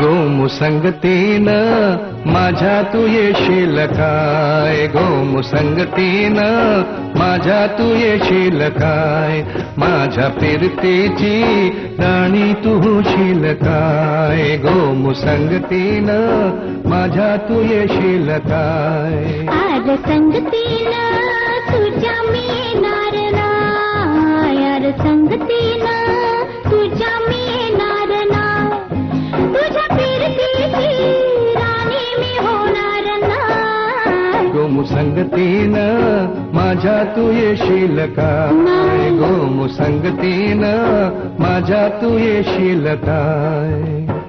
गोमुसंगतीन माझ्या तू येशील काय गोमुसंगतीन माझ्या तू येशील काय माझ्या फिरतेची राणी तू होशील काय गोमुसंगतीन माझ्या तू येशील काय आज ना गोमुसंगतीन माझ्या तू येशील काय गोमुसंगतीन माझ्या तू येशील काय